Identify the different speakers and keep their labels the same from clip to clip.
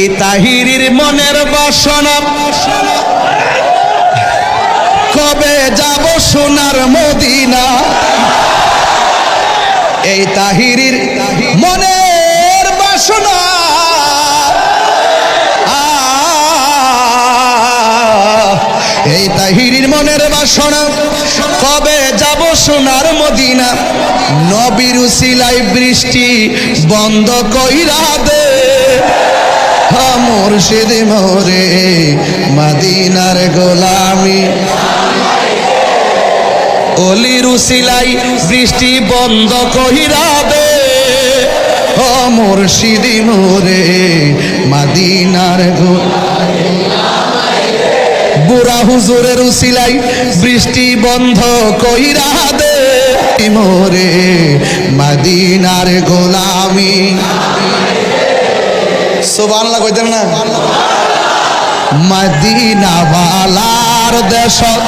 Speaker 1: এই তাহিরির মনের বাসনা। কবে যাব সোনার মদিনা? এই তাহিরির মনের বাসনা। এই তাহিরির মনের বাসনা। কবে যাব সোনার মদিনা? নবীর উসিলাই বৃষ্টি বন্ধ কইরা দে। মুর্শিদ মোরে, মদিনার গোলামি। অলির উসিলাই বৃষ্টি বন্ধ কইরা দে ও মুর্শিদি মোরে, মাদিনার গো বুড়া হুজুরের উসিলাই বৃষ্টি বন্ধ কইরা দে মোরে, মাদিনার গোলামি। সুবহানাল্লাহ কইতেন না। মদিনা বালার দেশত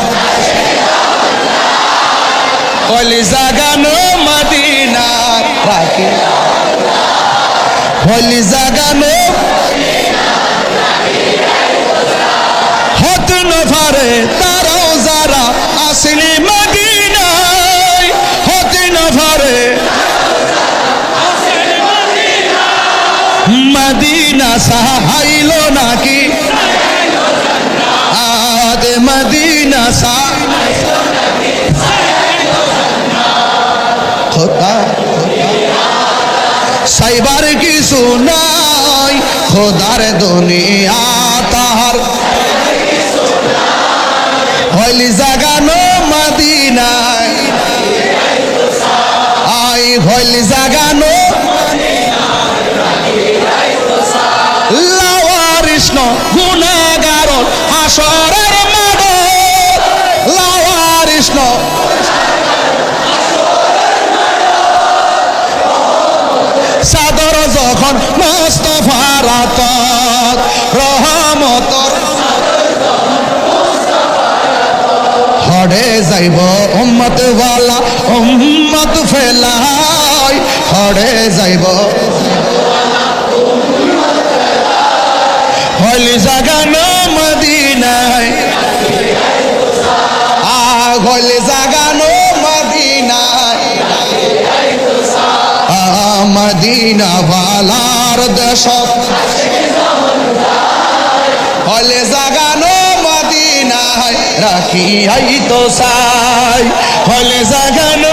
Speaker 1: হলি জাগানো মদিনা রাখে হলি জাগানো মদিনা সাহাইল নাকি? আদে মদিনা খোদা। সাইবার কিছু নাই, খোদার দুনিয়া তাহার। হইলি জাগানো মদিনায়। আই, হইলি জাগানো গুণাগার হাসরের মাড লাওয়ারিষ্ণ সাদর যখন মোস্তফার আতত রহমতর হড়ে যাইব উম্মত ওয়ালা, উম্মত ফেলাই, হড়ে যাইব। জাগানো মদিনায়। আ হলি জাগানো মদিনা বালার দেশ। হলে জাগানো মদিনায় রাখি আই তো সাই হলে জাগানো